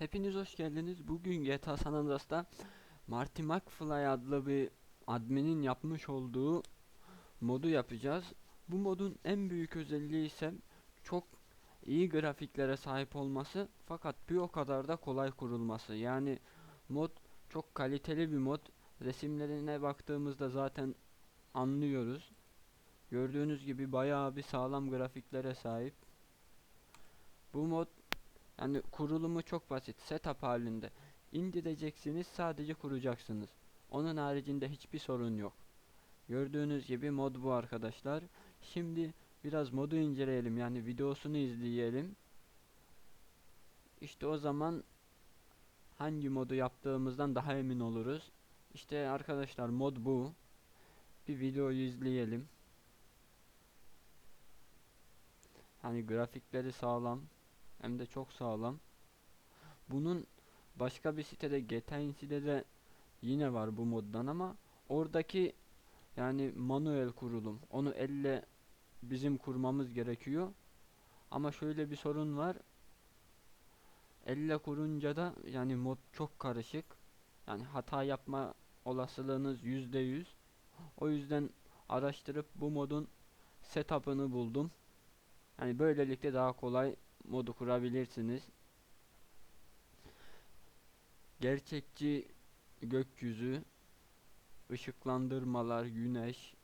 Hepiniz hoş geldiniz. Bugün GTA San Andreas'ta Marty McFly adlı bir adminin yapmış olduğu modu yapacağız. Bu modun en büyük özelliği ise çok iyi grafiklere sahip olması fakat bir o kadar da kolay kurulması. Yani mod çok kaliteli bir mod. Resimlerine baktığımızda zaten anlıyoruz. Gördüğünüz gibi bayağı bir sağlam grafiklere sahip. Bu mod yani kurulumu çok basit. Setup halinde. indireceksiniz sadece kuracaksınız. Onun haricinde hiçbir sorun yok. Gördüğünüz gibi mod bu arkadaşlar. Şimdi biraz modu inceleyelim. Yani videosunu izleyelim. İşte o zaman hangi modu yaptığımızdan daha emin oluruz. İşte arkadaşlar mod bu. Bir videoyu izleyelim. Hani grafikleri sağlam. Hem de çok sağlam. Bunun başka bir sitede GTA Insi'de de yine var bu moddan ama oradaki yani manuel kurulum. Onu elle bizim kurmamız gerekiyor. Ama şöyle bir sorun var. Elle kurunca da yani mod çok karışık. Yani hata yapma olasılığınız yüzde yüz. O yüzden araştırıp bu modun setup'ını buldum. Yani böylelikle daha kolay modu kurabilirsiniz. Gerçekçi gökyüzü, ışıklandırmalar, güneş,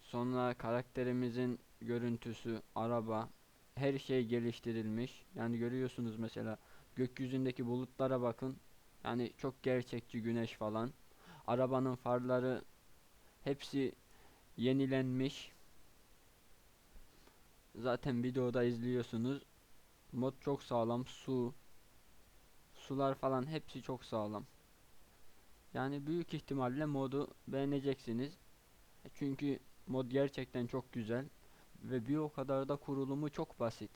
sonra karakterimizin görüntüsü, araba, her şey geliştirilmiş. Yani görüyorsunuz mesela gökyüzündeki bulutlara bakın. Yani çok gerçekçi güneş falan. Arabanın farları hepsi yenilenmiş. Zaten videoda izliyorsunuz. Mod çok sağlam. Su. Sular falan hepsi çok sağlam. Yani büyük ihtimalle modu beğeneceksiniz. E Çünkü mod gerçekten çok güzel. Ve bir o kadar da kurulumu çok basit.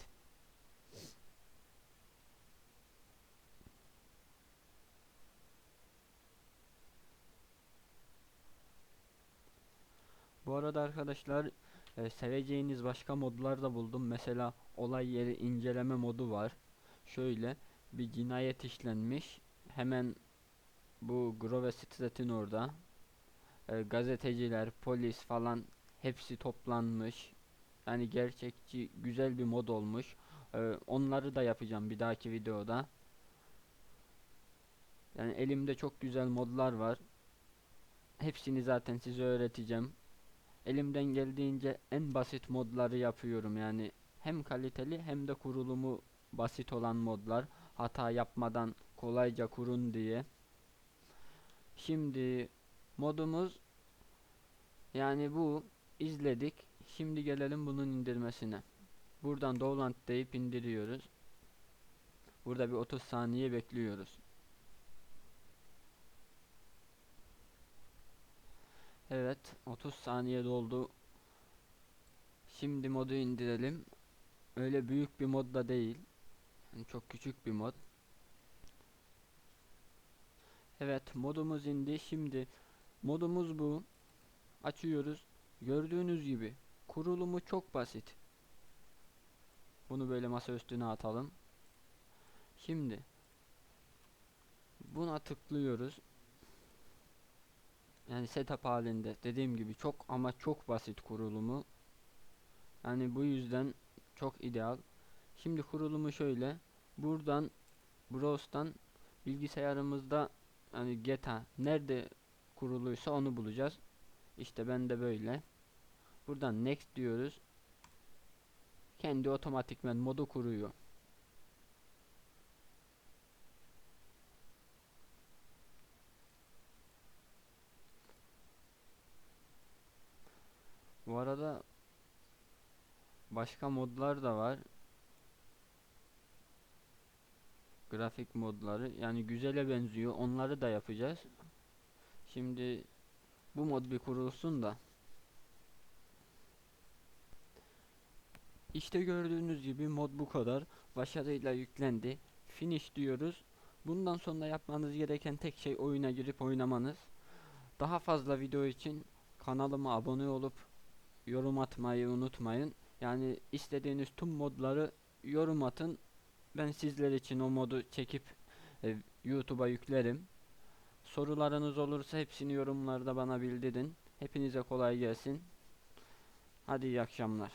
Bu arada arkadaşlar e, seveceğiniz başka modlar da buldum. Mesela olay yeri inceleme modu var. Şöyle bir cinayet işlenmiş. Hemen bu Grove Street'in orada e, gazeteciler, polis falan hepsi toplanmış. Yani gerçekçi güzel bir mod olmuş. E, onları da yapacağım bir dahaki videoda. Yani elimde çok güzel modlar var. Hepsini zaten size öğreteceğim elimden geldiğince en basit modları yapıyorum. Yani hem kaliteli hem de kurulumu basit olan modlar. Hata yapmadan kolayca kurun diye. Şimdi modumuz yani bu izledik. Şimdi gelelim bunun indirmesine. Buradan download deyip indiriyoruz. Burada bir 30 saniye bekliyoruz Evet 30 saniye doldu. Şimdi modu indirelim. Öyle büyük bir mod da değil. Yani çok küçük bir mod. Evet modumuz indi. Şimdi modumuz bu. Açıyoruz. Gördüğünüz gibi kurulumu çok basit. Bunu böyle masa üstüne atalım. Şimdi buna tıklıyoruz yani setup halinde dediğim gibi çok ama çok basit kurulumu. Yani bu yüzden çok ideal. Şimdi kurulumu şöyle. Buradan browse'dan bilgisayarımızda yani GTA nerede kuruluysa onu bulacağız. İşte ben de böyle. Buradan next diyoruz. Kendi otomatikmen modu kuruyor Bu arada başka modlar da var. Grafik modları yani güzele benziyor. Onları da yapacağız. Şimdi bu mod bir kurulsun da. İşte gördüğünüz gibi mod bu kadar. Başarıyla yüklendi. Finish diyoruz. Bundan sonra yapmanız gereken tek şey oyuna girip oynamanız. Daha fazla video için kanalıma abone olup yorum atmayı unutmayın. Yani istediğiniz tüm modları yorum atın. ben sizler için o modu çekip e, YouTube'a yüklerim. Sorularınız olursa hepsini yorumlarda bana bildirin. Hepinize kolay gelsin. Hadi iyi akşamlar.